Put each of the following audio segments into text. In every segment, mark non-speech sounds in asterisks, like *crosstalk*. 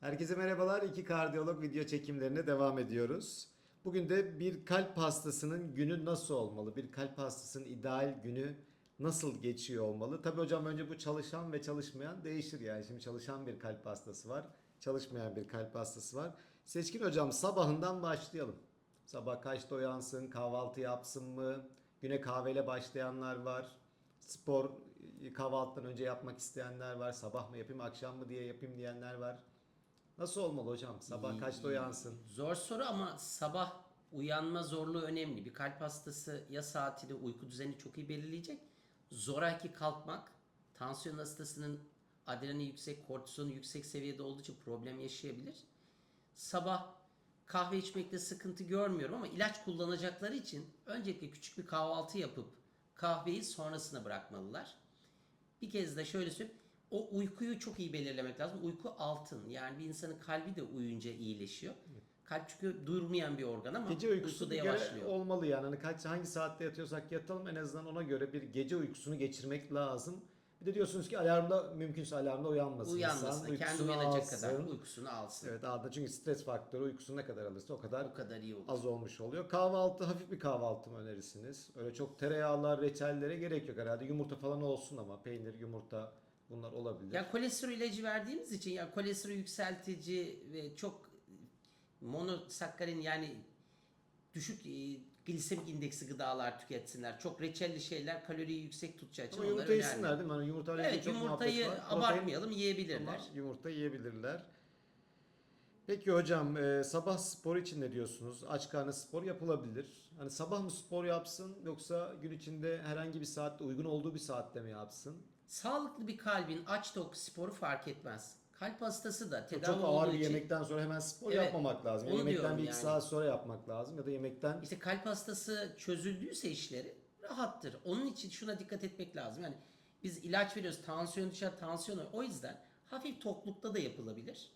Herkese merhabalar. İki kardiyolog video çekimlerine devam ediyoruz. Bugün de bir kalp hastasının günü nasıl olmalı? Bir kalp hastasının ideal günü nasıl geçiyor olmalı? Tabii hocam önce bu çalışan ve çalışmayan değişir yani. Şimdi çalışan bir kalp hastası var, çalışmayan bir kalp hastası var. Seçkin hocam sabahından başlayalım. Sabah kaçta uyansın, kahvaltı yapsın mı? Güne kahveyle başlayanlar var. Spor e, kahvaltıdan önce yapmak isteyenler var. Sabah mı yapayım, akşam mı diye yapayım diyenler var. Nasıl olmalı hocam? Sabah kaçta uyansın? Zor soru ama sabah uyanma zorluğu önemli. Bir kalp hastası ya saatini, uyku düzenini çok iyi belirleyecek. Zoraki kalkmak, tansiyon hastasının adrenali yüksek, kortizonu yüksek seviyede olduğu için problem yaşayabilir. Sabah kahve içmekte sıkıntı görmüyorum ama ilaç kullanacakları için öncelikle küçük bir kahvaltı yapıp kahveyi sonrasına bırakmalılar. Bir kez de şöyle söyleyeyim. O uykuyu çok iyi belirlemek lazım. Uyku altın. Yani bir insanın kalbi de uyuyunca iyileşiyor. Kalp çünkü durmayan bir organ ama Gece uykusu kere yavaşlıyor. olmalı yani. Hani kaç hangi saatte yatıyorsak yatalım en azından ona göre bir gece uykusunu geçirmek lazım. Bir de diyorsunuz ki alarmda mümkünse alarmda uyanmasın. Uyanmasın, insan, kendi uyanacak alsın. kadar uykusunu alsın. Evet anladım. Çünkü stres faktörü uykusunu ne kadar alırsa o kadar O kadar iyi olur. az olmuş oluyor. Kahvaltı hafif bir kahvaltı mı önerirsiniz? Öyle çok tereyağlar, reçellere gerek yok herhalde. Yumurta falan olsun ama peynir, yumurta bunlar olabilir. Ya kolesterol ilacı verdiğimiz için ya kolesterol yükseltici ve çok monosakkarin yani düşük e, glisemik indeksi gıdalar tüketsinler. Çok reçelli şeyler kaloriyi yüksek tutacağı için ama onları yumurta yesinler değil mi? Hani ilgili Evet çok yumurtayı. Protein- abartmayalım yiyebilirler. Ama yumurta yiyebilirler. Peki hocam e, sabah spor için ne diyorsunuz? Aç karnı spor yapılabilir. Hani sabah mı spor yapsın yoksa gün içinde herhangi bir saatte uygun olduğu bir saatte mi yapsın? Sağlıklı bir kalbin aç tok sporu fark etmez. Kalp hastası da Çok, tedavi ağır olduğu bir için yemekten sonra hemen spor Evet, yapmamak lazım. Ya onu yemekten bir iki yani. saat sonra yapmak lazım ya da yemekten İşte kalp hastası çözüldüyse işleri rahattır. Onun için şuna dikkat etmek lazım. Yani biz ilaç veriyoruz, tansiyon düşer, tansiyon var. O yüzden hafif toklukta da yapılabilir.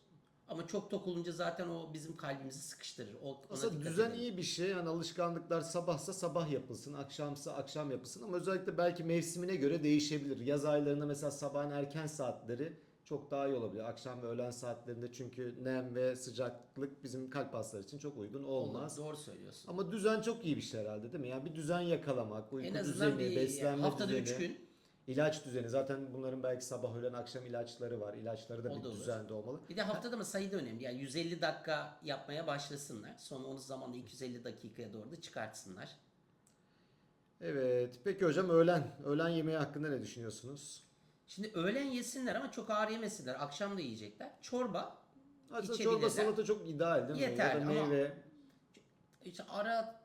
Ama çok tok olunca zaten o bizim kalbimizi sıkıştırır. O, Aslında düzen edelim. iyi bir şey. Yani alışkanlıklar sabahsa sabah yapılsın, akşamsa akşam yapılsın ama özellikle belki mevsimine göre değişebilir. Yaz aylarında mesela sabahın erken saatleri çok daha iyi olabilir. Akşam ve öğlen saatlerinde çünkü nem ve sıcaklık bizim kalp hastaları için çok uygun olmaz. Olur, Doğru söylüyorsun. Ama düzen çok iyi bir şey herhalde değil mi? Yani bir düzen yakalamak, uyku en azından düzeni, bir beslenme haftada düzeni, 3 gün ilaç düzeni. Zaten bunların belki sabah öğlen akşam ilaçları var. İlaçları da O bir da olur. düzende olmalı. Bir de haftada mı sayı da önemli. Yani 150 dakika yapmaya başlasınlar. Sonra onu zamanla 250 dakikaya doğru da çıkartsınlar. Evet. Peki hocam öğlen, öğlen yemeği hakkında ne düşünüyorsunuz? Şimdi öğlen yesinler ama çok ağır yemesinler. Akşam da yiyecekler. Çorba Aslında içebilirler. çorba salata çok ideal değil mi? Yeterli ya da ama- meyve. İşte ara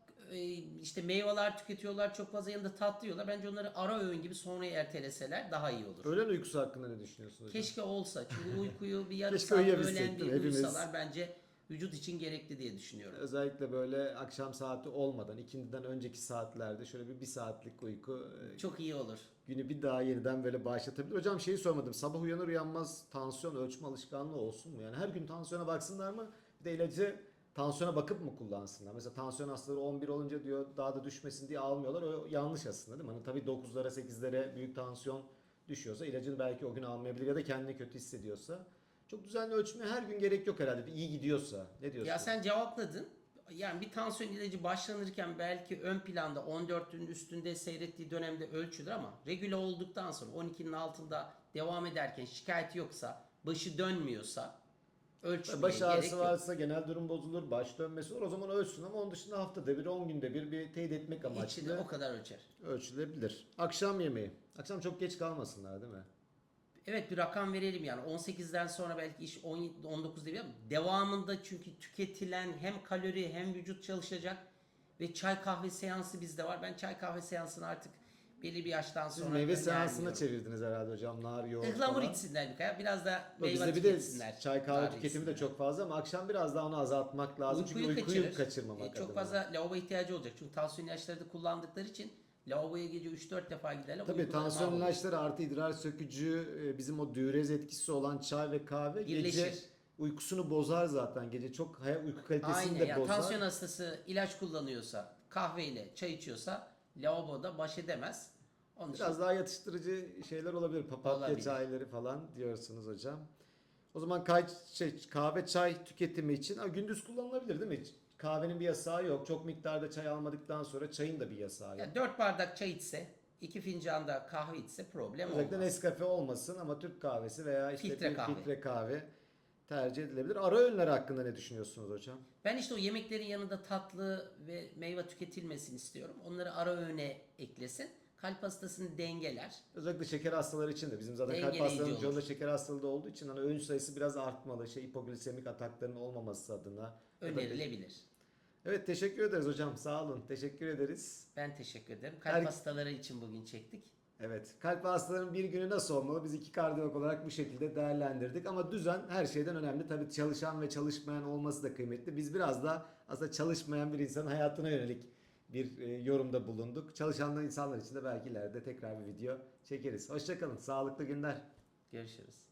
işte meyveler tüketiyorlar çok fazla yanında tatlı yiyorlar. Bence onları ara öğün gibi sonraya erteleseler daha iyi olur. Öğlen uykusu hakkında ne düşünüyorsunuz hocam? Keşke olsa. Çünkü uykuyu bir *laughs* yarım Keşke saat uyuyabilsek, öğlen değil bir mi? Hepimiz. uyusalar bence vücut için gerekli diye düşünüyorum. Özellikle böyle akşam saati olmadan, ikindiden önceki saatlerde şöyle bir bir saatlik uyku e, Çok iyi olur. günü bir daha yeniden böyle başlatabilir. Hocam şeyi sormadım. Sabah uyanır uyanmaz tansiyon ölçme alışkanlığı olsun mu? Yani her gün tansiyona baksınlar mı? Bir de ilacı tansiyona bakıp mı kullansınlar? Mesela tansiyon hastaları 11 olunca diyor daha da düşmesin diye almıyorlar. O yanlış aslında değil mi? Hani tabii 9'lara 8'lere büyük tansiyon düşüyorsa ilacını belki o gün almayabilir ya da kendini kötü hissediyorsa. Çok düzenli ölçmeye her gün gerek yok herhalde. İyi gidiyorsa. Ne diyorsun? Ya sen cevapladın. Yani bir tansiyon ilacı başlanırken belki ön planda 14'ün üstünde seyrettiği dönemde ölçülür ama regüle olduktan sonra 12'nin altında devam ederken şikayeti yoksa, başı dönmüyorsa ölçmeye Baş gerek ağrısı yok. varsa genel durum bozulur, baş dönmesi olur. O zaman ölçsün ama onun dışında haftada bir, 10 günde bir bir teyit etmek İçinde amaçlı o kadar ölçer. ölçülebilir. Akşam yemeği. Akşam çok geç kalmasınlar değil mi? Evet bir rakam verelim yani 18'den sonra belki iş 17, 19 değil ama devamında çünkü tüketilen hem kalori hem vücut çalışacak ve çay kahve seansı bizde var. Ben çay kahve seansını artık belli bir yaştan Siz sonra meyve seansına çevirdiniz herhalde hocam. Nar, yoğurt Ihlamur falan. içsinler bir kere. Biraz da meyve Bizde bir de tüketsinler. çay kahve Daha tüketimi de içsinler. çok fazla ama akşam biraz daha onu azaltmak lazım. Uykuyu Çünkü uykuyu kaçırır. kaçırmamak E, çok adına. fazla lavabo ihtiyacı olacak. Çünkü tansiyon ilaçları da kullandıkları için lavaboya gece 3-4 defa giderler. Tabii tansiyon ilaçları artı idrar sökücü e, bizim o diürez etkisi olan çay ve kahve gece Birleşir. uykusunu bozar zaten. Gece çok hay- uyku kalitesini Aynen de yani bozar. tansiyon hastası ilaç kullanıyorsa, kahveyle çay içiyorsa lavaboda baş edemez. Onun için Biraz daha yatıştırıcı şeyler olabilir. Papatya Olabilir. çayları falan diyorsunuz hocam. O zaman kay, şey, kahve çay tüketimi için gündüz kullanılabilir değil mi? Kahvenin bir yasağı yok. Çok miktarda çay almadıktan sonra çayın da bir yasağı yok. Yani 4 bardak çay içse, 2 fincan da kahve içse problem Özellikle olmaz. Nescafe olmasın ama Türk kahvesi veya işte Filtre bir kahve. filtre kahve tercih edilebilir. Ara öğünler hakkında ne düşünüyorsunuz hocam? Ben işte o yemeklerin yanında tatlı ve meyve tüketilmesini istiyorum. Onları ara öğüne eklesin. Kalp hastasını dengeler. Özellikle şeker hastaları için de bizim zaten kalp Dengeleyici hastalarının olur. çoğunda şeker hastalığı da olduğu için hani öğün sayısı biraz artmalı. Şey hipoglisemik atakların olmaması adına. Önerilebilir. Evet teşekkür ederiz hocam. Sağ olun. Teşekkür ederiz. Ben teşekkür ederim. Kalp Her- hastaları için bugün çektik. Evet. Kalp hastalarının bir günü nasıl olmalı? Biz iki kardiyolog olarak bu şekilde değerlendirdik. Ama düzen her şeyden önemli. Tabii çalışan ve çalışmayan olması da kıymetli. Biz biraz da aslında çalışmayan bir insanın hayatına yönelik bir e, yorumda bulunduk. Çalışan insanlar için de belki ileride tekrar bir video çekeriz. Hoşçakalın. Sağlıklı günler. Görüşürüz.